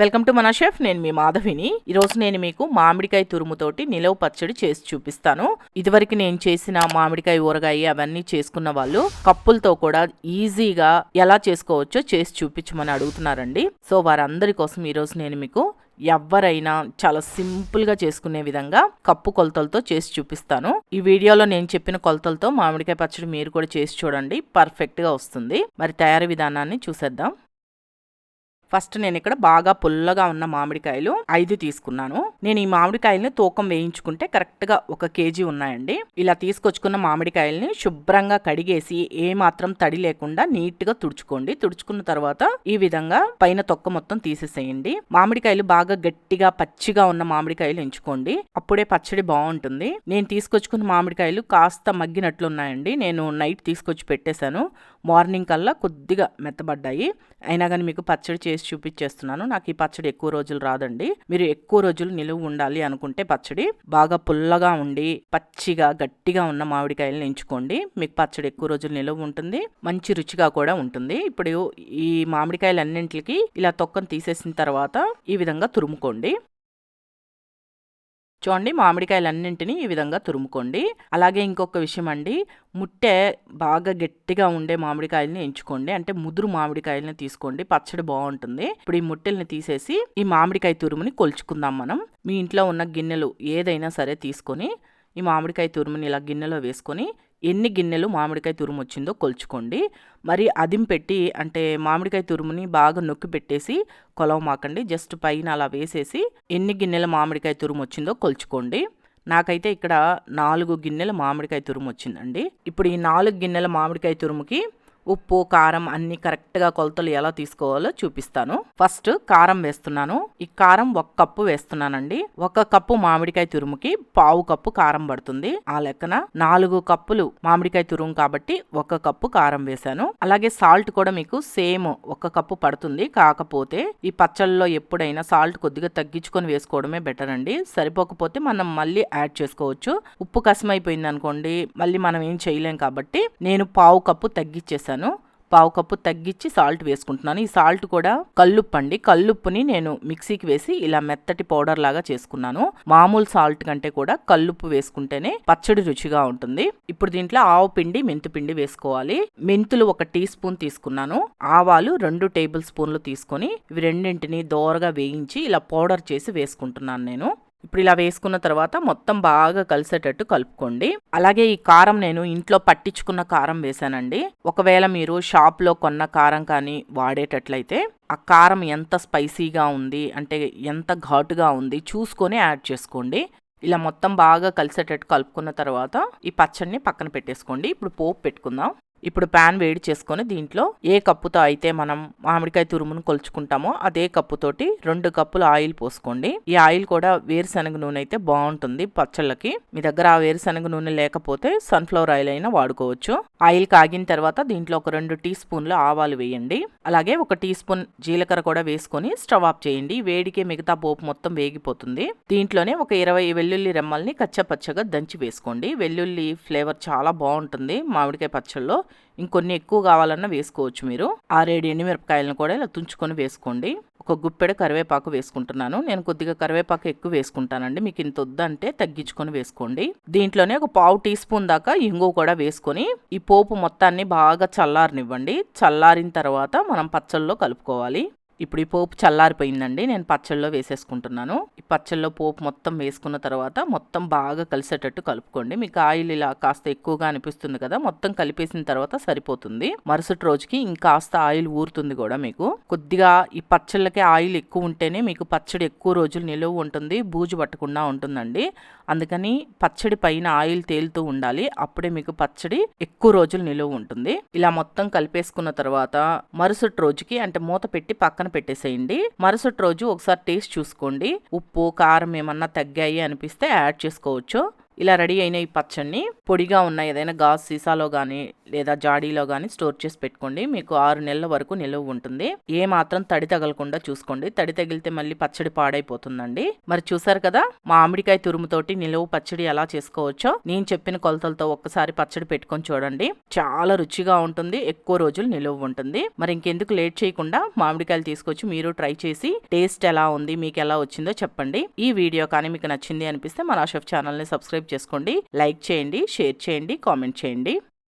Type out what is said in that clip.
Welcome to మన chef నేను మీ మాధవిని. ఈరోజు నేను మీకు మామిడికాయ తురుముతోటి నిలవ పచ్చడి చేసి చూపిస్తాను. ఇదివరకు నేను చేసిన మామిడికాయ ఊరగాయ అవన్నీ చేసుకున్న వాళ్ళు కప్పులతో కూడా ఈజీగా ఎలా చేసుకోవచ్చో చేసి చూపించమని అడుగుతున్నారండి. సో వారందరి కోసం ఈరోజు నేను మీకు ఎవరైనా చాలా సింపుల్గా చేసుకునే విధంగా కప్పు కొలతలతో చేసి చూపిస్తాను. ఈ వీడియోలో నేను చెప్పిన కొలతలతో మామిడికాయ పచ్చడి మీరు కూడా చేసి చూడండి. పర్ఫెక్ట్గా వస్తుంది. మరి తయారీ విధానాన్ని చూసేద్దాం. ఫస్ట్ నేను ఇక్కడ బాగా పుల్లగా ఉన్న మామిడికాయలు ఐదు తీసుకున్నాను. నేను ఈ మామిడికాయల్ని తూకం వేయించుకుంటే కరెక్ట్గా ఒక కేజీ ఉన్నాయండి. ఇలా తీసుకొచ్చుకున్న మామిడికాయల్ని శుభ్రంగా కడిగేసి ఏ మాత్రం తడి లేకుండా నీట్గా తుడుచుకోండి. తుడుచుకున్న తర్వాత ఈ విధంగా పైన తొక్క మొత్తం తీసేసేయండి. మామిడికాయలు బాగా గట్టిగా పచ్చిగా ఉన్న మామిడికాయలు ఎంచుకోండి. అప్పుడే పచ్చడి బాగుంటుంది. నేను తీసుకొచ్చుకున్న మామిడికాయలు కాస్త మగ్గినట్లు ఉన్నాయండి. నేను నైట్ తీసుకొచ్చి పెట్టేశాను. మార్నింగ్ కల్లా కొద్దిగా మెత్తబడ్డాయి. అయినా కానీ మీకు పచ్చడి చేసి చూపించేస్తున్నాను. నాకు ఈ పచ్చడి ఎక్కువ రోజులు రాదండి. మీరు ఎక్కువ రోజులు నిలువ ఉండాలి అనుకుంటే పచ్చడి. బాగా పుల్లగా ఉండి పచ్చిగా గట్టిగా ఉన్న మామిడికాయలను ఎంచుకోండి. మీకు పచ్చడి ఎక్కువ రోజులు నిలువ ఉంటుంది. మంచి రుచిగా కూడా ఉంటుంది. ఇప్పుడు ఈ మామిడికాయలన్నింటికి ఇలా తొక్కను తీసేసిన తర్వాత ఈ విధంగా తురుముకోండి. చూడండి మామిడికాయలన్నింటినీ ఈ విధంగా తురుముకోండి. అలాగే ఇంకొక విషయం అండి ముట్టె బాగా గట్టిగా ఉండే మామిడికాయలని ఎంచుకోండి. అంటే ముదురు మామిడికాయలని తీసుకోండి పచ్చడి బాగుంటుంది. ఇప్పుడు ఈ ముట్టెల్ని తీసేసి ఈ మామిడికాయ తురుముని కొలుచుకుందాం మనం. మీ ఇంట్లో ఉన్న గిన్నెలు ఏదైనా సరే తీసుకొని ఈ మామిడికాయ తురుముని ఇలా గిన్నెలో వేసుకొని ఎన్ని గిన్నెలు మామిడికాయ తురుము వచ్చిందో కొలుచుకోండి. మరి అదిం పెట్టి అంటే మామిడికాయ తురుముని బాగా నొక్కి పెట్టేసి కొలవమాకండి జస్ట్ పైన అలా వేసేసి ఎన్ని గిన్నెల మామిడికాయ తురుము వచ్చిందో కొలుచుకోండి. నాకైతే ఇక్కడ నాలుగు గిన్నెల మామిడికాయ తురుము వచ్చిందండి ఇప్పుడు ఈ నాలుగు గిన్నెల మామిడికాయ తురుముకి ఉప్పు కారం అన్ని కరెక్ట్గా కొలతలు ఎలా తీసుకోవాలో చూపిస్తాను. ఫస్ట్ కారం వేస్తున్నాను. ఈ కారం ఒక కప్పు వేస్తున్నానండి. ఒక కప్పు మామిడికాయ తురుముకి పావు కప్పు కారం పడుతుంది. ఆ లెక్కన నాలుగు కప్పులు మామిడికాయ తురుము కాబట్టి ఒక కప్పు కారం వేశాను. అలాగే సాల్ట్ కూడా మీకు సేమ్ ఒక కప్పు పడుతుంది. కాకపోతే ఈ పచ్చళ్ళలో ఎప్పుడైనా సాల్ట్ కొద్దిగా తగ్గించుకొని వేసుకోవడమే బెటర్ అండి. సరిపోకపోతే మనం మళ్ళీ యాడ్ చేసుకోవచ్చు. ఉప్పు కసమైపోయింది అనుకోండి మళ్ళీ మనం ఏం చేయలేం కాబట్టి నేను పావు కప్పు తగ్గించేసాను పావు కప్పు తగ్గించి సాల్ట్ వేసుకుంటున్నాను. ఈ సాల్ట్ కూడా కల్లుప్పు అండి. కల్లుప్పుని నేను మిక్సీకి వేసి ఇలా మెత్తటి పౌడర్ లాగా చేసుకున్నాను. మామూలు సాల్ట్ కంటే కూడా కల్లుప్పు వేసుకుంటేనే పచ్చడి రుచిగా ఉంటుంది. ఇప్పుడు దీంట్లో ఆవు పిండి మెంతు పిండి వేసుకోవాలి. మెంతులు ఒక టీ స్పూన్ తీసుకున్నాను. ఆవాలు రెండు టేబుల్ స్పూన్లు తీసుకొని ఇవి రెండింటిని దోరగా వేయించి ఇలా పౌడర్ చేసి వేసుకుంటున్నాను నేను. ఇప్పుడు ఇలా వేసుకున్న తర్వాత మొత్తం బాగా కలిసేటట్టు కలుపుకోండి. అలాగే ఈ కారం నేను ఇంట్లో పట్టించుకున్న కారం వేసానండి ఒకవేళ మీరు షాప్లో కొన్న కారం కానీ వాడేటట్లయితే ఆ కారం ఎంత స్పైసీగా ఉంది అంటే ఎంత ఘాటుగా ఉంది చూసుకొని యాడ్ చేసుకోండి. ఇలా మొత్తం బాగా కలిసేటట్టు కలుపుకున్న తర్వాత ఈ పచ్చడిని పక్కన పెట్టేసుకోండి. ఇప్పుడు పోపు పెట్టుకుందాం. ఇప్పుడు ప్యాన్ వేడి చేసుకొని దీంట్లో ఏ కప్పుతో అయితే మనం మామిడికాయ తురుమును కొలుచుకుంటామో అదే కప్పుతోటి రెండు కప్పులు ఆయిల్ పోసుకోండి. ఈ ఆయిల్ కూడా వేరుశనగ నూనె అయితే బాగుంటుంది పచ్చళ్ళకి. మీ దగ్గర ఆ వేరుశనగ నూనె లేకపోతే సన్ఫ్లవర్ ఆయిల్ అయినా వాడుకోవచ్చు. ఆయిల్ కాగిన తర్వాత దీంట్లో ఒక రెండు టీ స్పూన్లు ఆవాలు వేయండి. అలాగే ఒక టీ స్పూన్ జీలకర్ర కూడా వేసుకొని స్టవ్ ఆఫ్ చేయండి. వేడికే మిగతా పోపు మొత్తం వేగిపోతుంది. దీంట్లోనే ఒక ఇరవై వెల్లుల్లి రెమ్మల్ని కచ్చపచ్చగా దంచి వేసుకోండి. వెల్లుల్లి ఫ్లేవర్ చాలా బాగుంటుంది మామిడికాయ పచ్చళ్ళలో. ఇంకొన్ని ఎక్కువ కావాలన్నా వేసుకోవచ్చు మీరు. ఆరేడు ఎండుమిరపకాయలను కూడా ఇలా తుంచుకొని వేసుకోండి. ఒక గుప్పెడ కరివేపాకు వేసుకుంటున్నాను. నేను కొద్దిగా కరివేపాకు ఎక్కువ వేసుకుంటానండి. మీకు ఇంత వద్దంటే తగ్గించుకొని వేసుకోండి. దీంట్లోనే ఒక పావు టీ స్పూన్ దాకా ఇంగు కూడా వేసుకొని ఈ పోపు మొత్తాన్ని బాగా చల్లారనివ్వండి. చల్లారిన తర్వాత మనం పచ్చళ్ళలో కలుపుకోవాలి. ఇప్పుడు ఈ పోపు చల్లారిపోయిందండి నేను పచ్చళ్ళలో వేసేసుకుంటున్నాను. ఈ పచ్చళ్ళలో పోపు మొత్తం వేసుకున్న తర్వాత మొత్తం బాగా కలిసేటట్టు కలుపుకోండి. మీకు ఆయిల్ ఇలా కాస్త ఎక్కువగా అనిపిస్తుంది కదా మొత్తం కలిపేసిన తర్వాత సరిపోతుంది. మరుసటి రోజుకి ఇంకాస్త ఆయిల్ ఊరుతుంది కూడా మీకు. కొద్దిగా ఈ పచ్చళ్ళకి ఆయిల్ ఎక్కువ ఉంటేనే మీకు పచ్చడి ఎక్కువ రోజులు నిలువ ఉంటుంది బూజు పట్టకుండా ఉంటుందండి. అందుకని పచ్చడి పైన ఆయిల్ తేలుతూ ఉండాలి అప్పుడే మీకు పచ్చడి ఎక్కువ రోజులు నిలువ ఉంటుంది. ఇలా మొత్తం కలిపేసుకున్న తర్వాత మరుసటి రోజుకి అంటే మూత పెట్టి పక్కన పెట్టేసేయండి. మరుసటి రోజు ఒకసారి టేస్ట్ చూసుకోండి. ఉప్పు కారం ఏమన్నా తగ్గాయి అనిపిస్తే యాడ్ చేసుకోవచ్చు. ఇలా రెడీ అయిన ఈ పచ్చడిని పొడిగా ఉన్న ఏదైనా గాజు సీసాలో కానీ లేదా జాడీలో కానీ స్టోర్ చేసి పెట్టుకోండి. మీకు ఆరు నెలల వరకు నిలువ ఉంటుంది. ఏ మాత్రం తడి తగలకుండా చూసుకోండి. తడి తగిలితే మళ్ళీ పచ్చడి పాడైపోతుందండి. మరి చూసారు కదా మామిడికాయ తురుముతోటి నిలువ పచ్చడి ఎలా చేసుకోవచ్చో నేను చెప్పిన కొలతలతో ఒక్కసారి పచ్చడి పెట్టుకొని చూడండి. చాలా రుచిగా ఉంటుంది. ఎక్కువ రోజులు నిలువ ఉంటుంది. మరి ఇంకెందుకు లేట్ చేయకుండా మామిడికాయలు తీసుకొచ్చి మీరు ట్రై చేసి టేస్ట్ ఎలా ఉంది మీకు ఎలా వచ్చిందో చెప్పండి. ఈ వీడియో కానీ మీకు నచ్చింది అనిపిస్తే మన షెఫ్ ఛానల్ని సబ్స్క్రైబ్ చేసుకోండి లైక్ చేయండి షేర్ చేయండి కామెంట్ చేయండి.